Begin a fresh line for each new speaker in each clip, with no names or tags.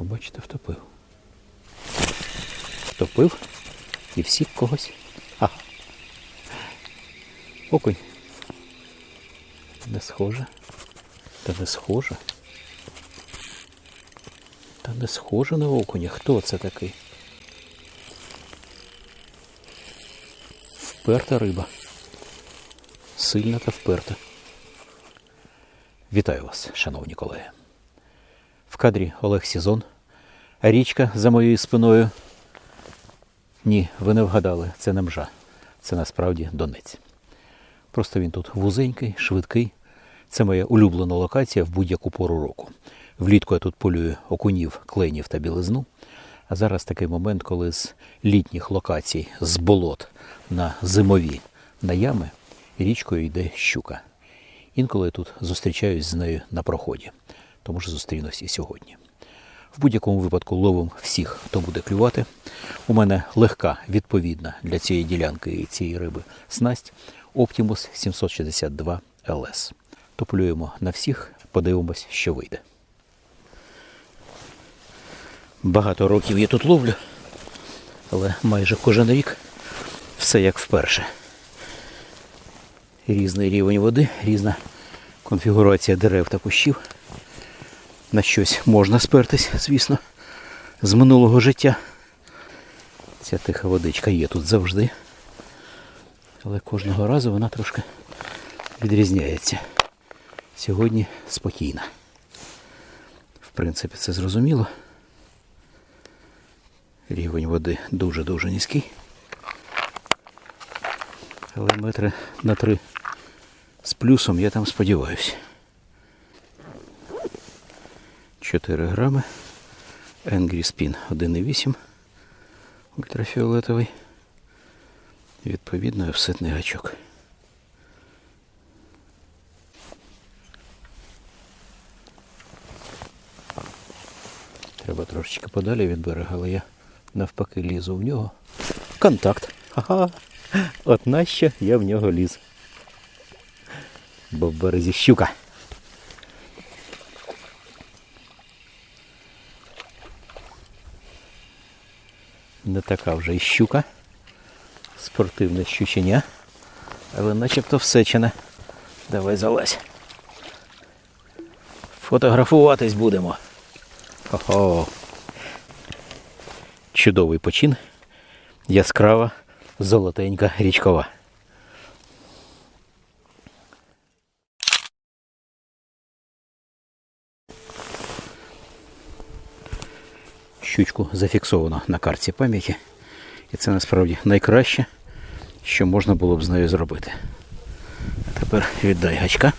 О, бачите, втопив. Втопив і всіх когось. А. Окунь. Не схоже. Та не схоже. Та не схоже на окуня. Хто це такий? Вперта риба. Сильна та вперта. Вітаю вас, шановні колеги. В кадрі Олег Сізон. Річка за моєю спиною. Ні, ви не вгадали, це не мжа. Це насправді Донець. Просто він тут вузенький, швидкий. Це моя улюблена локація в будь-яку пору року. Влітку я тут полюю окунів, кленів та білизну. А зараз такий момент, коли з літніх локацій, з болот на зимові на ями річкою йде щука. Інколи я тут зустрічаюсь з нею на проході, тому що зустрінусь і сьогодні. В будь-якому випадку ловим всіх, хто буде клювати. У мене легка, відповідна для цієї ділянки і цієї риби снасть Optimus 762 LS. Топлюємо на всіх, подивимось, що вийде. Багато років я тут ловлю, але майже кожен рік все як вперше. Різний рівень води, різна конфігурація дерев та кущів. На щось можна спертись, звісно, з минулого життя. Ця тиха водичка є тут завжди. Але кожного разу вона трошки відрізняється. Сьогодні спокійна. В принципі, це зрозуміло. Рівень води дуже-дуже низький. Але метри на три з плюсом я там сподіваюся. 4 грами. Angry Spin 1,8 ультрафіолетовий. Відповідно, офсетний гачок. Треба трошечки подалі від берега, але я навпаки лізу в нього. Контакт. Ага. От нащо я в нього ліз. Бо в березі щука. Не така вже і щука. Спортивне щучення. Але начебто всечене. Давай залазь. Фотографуватись будемо. Ого. Чудовий почин. Яскрава, золотенька річкова. Щучку зафіксовано на карті пам'яті. І це насправді найкраще, що можна було б з нею зробити. Тепер віддай гачка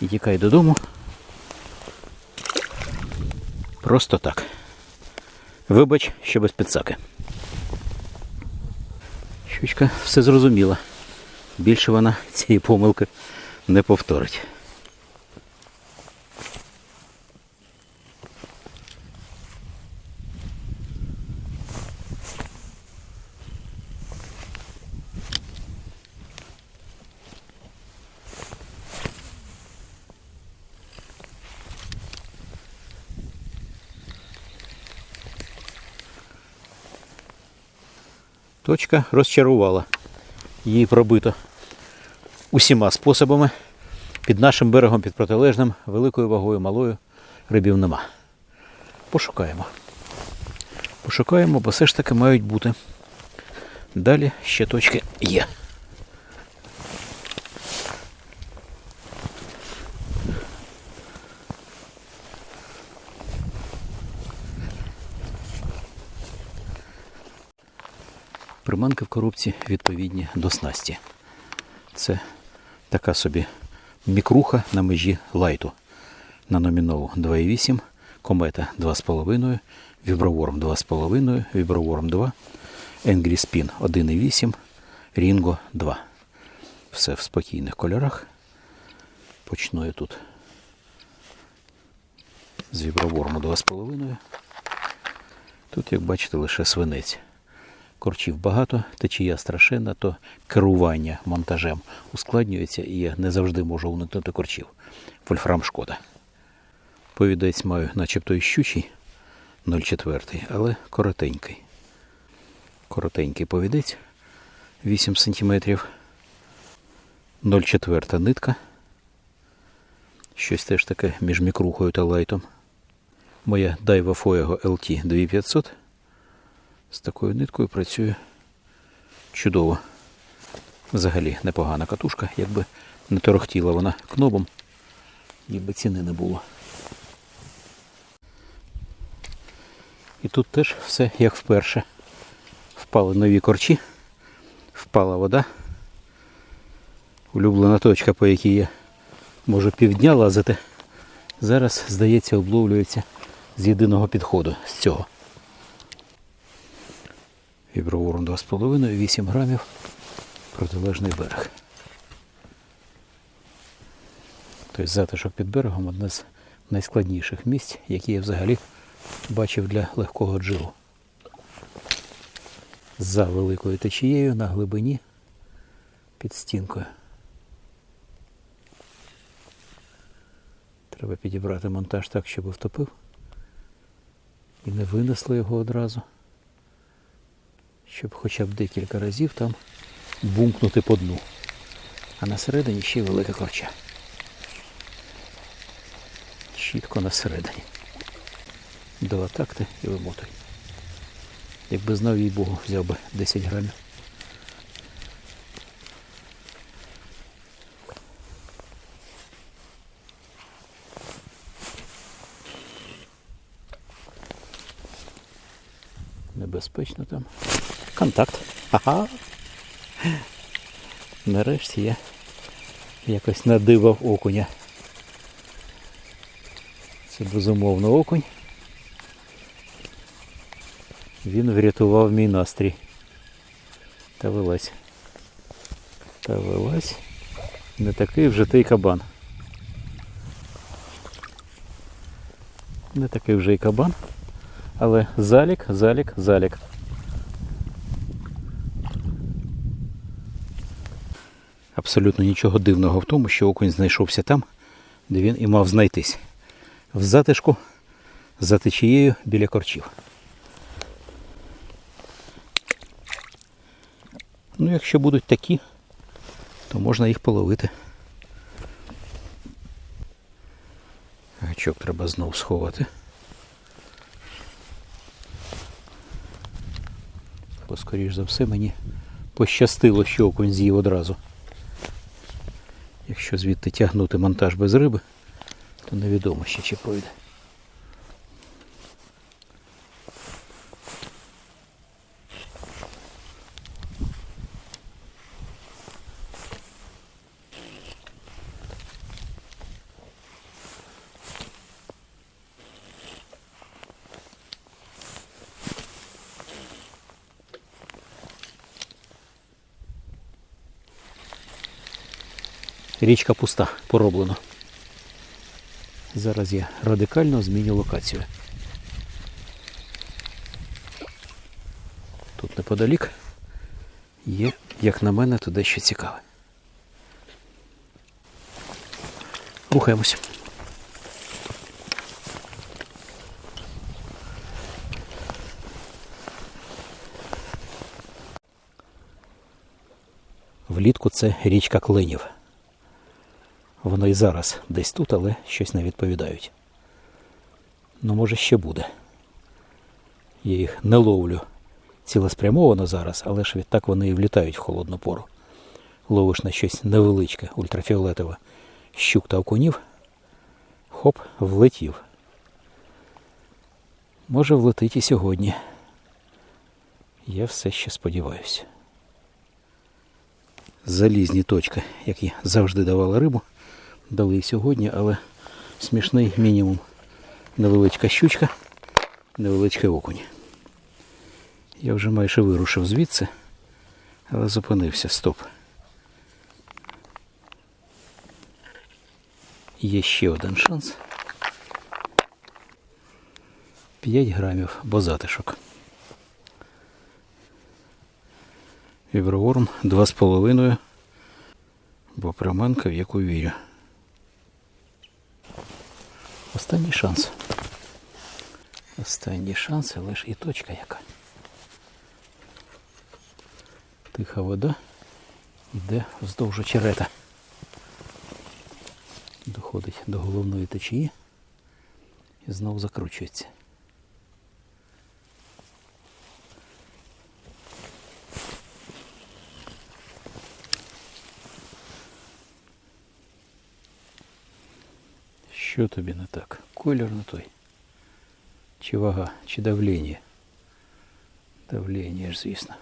і тікай додому. Просто так. Вибач, що без підсаки. Щучка все зрозуміла. Більше вона цієї помилки не повторить. Точка розчарувала. Її пробито усіма способами. Під нашим берегом, під протилежним, великою вагою, малою рибів нема. Пошукаємо. Пошукаємо, бо все ж таки мають бути. Далі ще точки є. Приманки в коробці відповідні до снасті. Це така собі мікруха на межі лайту. На номінову 2,8, комета 2,5, віброворм 2,5, віброворм 2, Angry Spin 1,8, Ringo 2. Все в спокійних кольорах. Почну я тут з віброворму 2,5. Тут, як бачите, лише свинець. Корчів багато, течія страшенна, то керування монтажем ускладнюється і я не завжди можу уникнути корчів. Вольфрам шкода. Повідець маю начебто і щучий, 0,4, але коротенький. Коротенький повідець 8 см. 0,4 нитка. Щось теж таке між мікрухою та лайтом. Моя Daiwa Fuego LT 2500. З такою ниткою працює чудово. Взагалі непогана катушка, якби не торохтіла вона кнобом, ніби ціни не було. І тут теж все як вперше. Впали нові корчі, впала вода. Улюблена точка, по якій я можу півдня лазити. Зараз, здається, обловлюється з єдиного підходу з цього. Віброворон 2,5, 8 грамів, протилежний берег. Тобто затишок під берегом одне з найскладніших місць, які я взагалі бачив для легкого джигу. За великою течією на глибині під стінкою. Треба підібрати монтаж так, щоб втопив. І не винесло його одразу. Щоб хоча б декілька разів там бумкнути по дну. А на середині ще велика корча. Чітко на середині. Два такти і вимотуй. Якби знав їй Богу, взяв би 10 грамів. Небезпечно там. Контакт. Ага. Нарешті я якось надивав окуня. Це безумовно окунь. Він врятував мій настрій. Та вилазь. Та вилазь. Не такий вже той кабан. Не такий вже й кабан. Але залік, залік, залік. Абсолютно нічого дивного в тому, що окунь знайшовся там, де він і мав знайтись. В затишку за течією біля корчів. Ну, якщо будуть такі, то можна їх половити. Гачок треба знов сховати. Бо, скоріш за все, мені пощастило, що окунь з'їв одразу. Якщо звідти тягнути монтаж без риби, то невідомо ще чи пройде. Річка пуста, пороблено. Зараз я радикально зміню локацію. Тут неподалік є, як на мене, туди що цікаве. Рухаємось. Влітку це річка Клинів. Воно і зараз десь тут, але щось не відповідають. Ну, може, ще буде. Я їх не ловлю цілеспрямовано зараз, але ж відтак вони і влітають в холодну пору. Ловиш на щось невеличке, ультрафіолетове щук та окунів. Хоп, влетів. Може влетить і сьогодні. Я все ще сподіваюся. Залізні точки, які завжди давали рибу, дали і сьогодні, але смішний мінімум. Невеличка щучка, невеличкий окунь. Я вже майже вирушив звідси, але зупинився. Стоп. Є ще один шанс. 5 грамів, бо затишок. Віброворм 2,5, бо приманка, в яку вірю. Останній шанс. Останній шанс, але ж і точка яка. Тиха вода йде вздовж очерета. Доходить до головної течії і знову закручується. Що тобі не так? Колір не той. Чи вага, чи давлення? Давлення ж, звісно.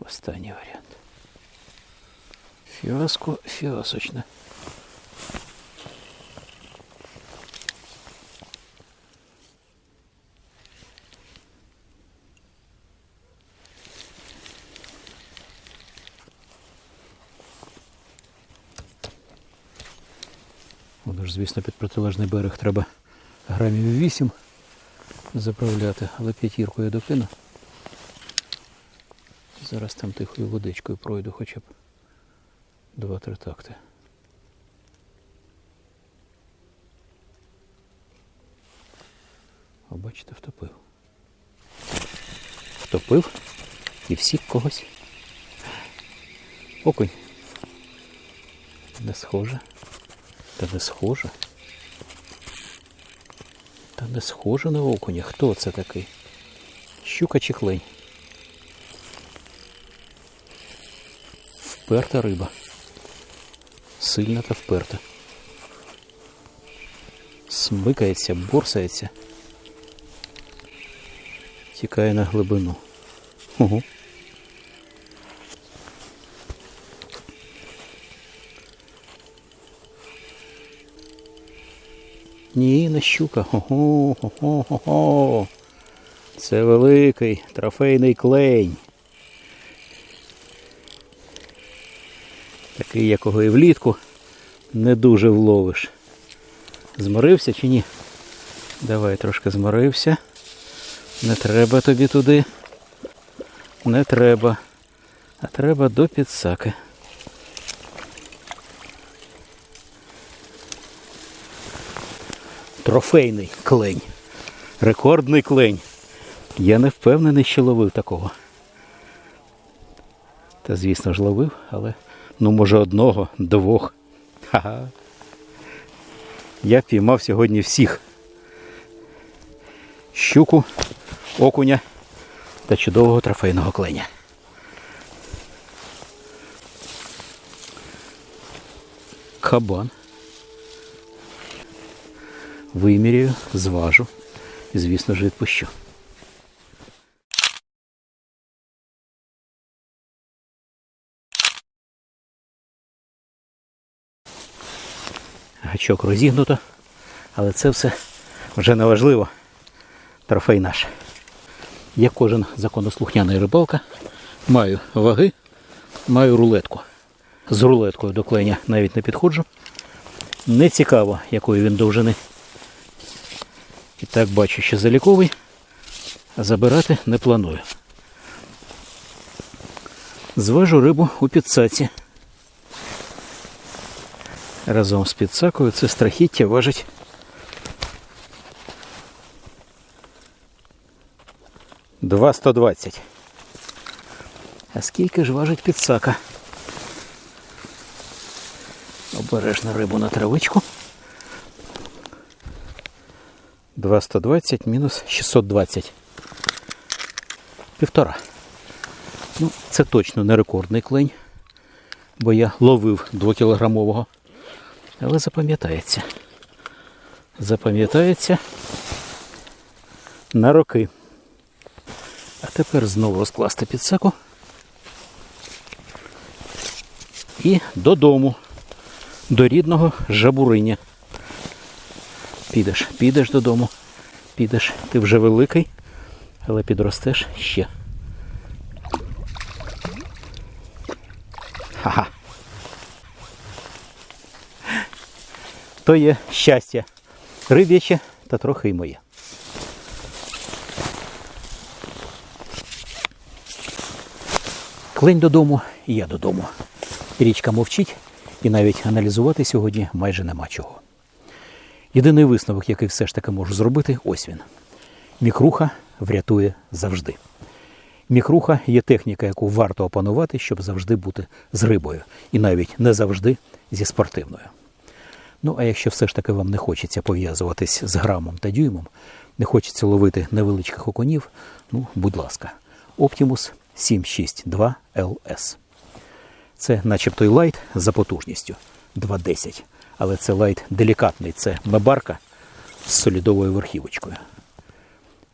Останній варіант. Фіаско фіасочне. Звісно, під протилежний берег треба грамів 8 заправляти, але п'ятірку я докину. Зараз там тихою водичкою пройду хоча б два-три такти. О, бачите, втопив. Втопив і всіх когось. Окунь. Не схоже. Та не схоже. Та не схоже на окуня. Хто це такий? Щука чи клень? Вперта риба. Сильна та вперта. Смикається, борсається. Тікає на глибину. Угу. Ні, не щука. Ого. Це великий трофейний клень. Такий, якого і влітку не дуже вловиш. Зморився чи ні? Давай трошки зморився. Не треба тобі туди. Не треба. А треба до підсаки. Трофейний клень. Рекордний клень. Я не впевнений, що ловив такого. Та звісно ж ловив, але ну може одного, двох. Ха-ха. Я піймав сьогодні всіх. Щуку, окуня та чудового трофейного кленя. Кабан. Виміряю, зважу і, звісно ж, відпущу. Гачок розігнуто, але це все вже не важливо. Трофей наш. Я кожен законослухняний рибалка. Маю ваги, маю рулетку. З рулеткою до кленя навіть не підходжу. Не цікаво, якої він довжини. І так бачу, що заліковий, а забирати не планую. Зважу рибу у підсаці. Разом з підсакою це страхіття важить Два сто двадцять. А скільки ж важить підсака? Обережно рибу на травичку. 220 мінус 620. Півтора. Ну, це точно не рекордний клень, бо я ловив 2-кілограмового. Але запам'ятається. Запам'ятається на роки. А тепер знову розкласти підсаку. І додому, до рідного жабуриня. Підеш, підеш додому, підеш. Ти вже великий, але підростеш ще. Ха-ха. То є щастя. Риб'яче та трохи й моє. Клень додому, і я додому. Річка мовчить, і навіть аналізувати сьогодні майже нема чого. Єдиний висновок, який все ж таки можу зробити, ось він. Мікруха врятує завжди. Мікруха є техніка, яку варто опанувати, щоб завжди бути з рибою. І навіть не завжди зі спортивною. Ну, а якщо все ж таки вам не хочеться пов'язуватись з грамом та дюймом, не хочеться ловити невеличких окунів, ну, будь ласка, Optimus 762 LS. Це начебто й лайт за потужністю 2.10, але це лайт делікатний, це мебарка з солідовою верхівочкою.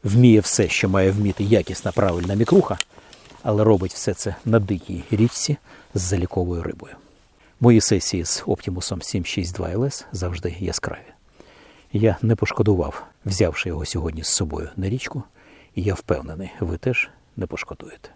Вміє все, що має вміти якісна правильна мікруха, але робить все це на дикій річці з заліковою рибою. Мої сесії з Optimus 762 LS завжди яскраві. Я не пошкодував, взявши його сьогодні з собою на річку, і я впевнений, ви теж не пошкодуєте.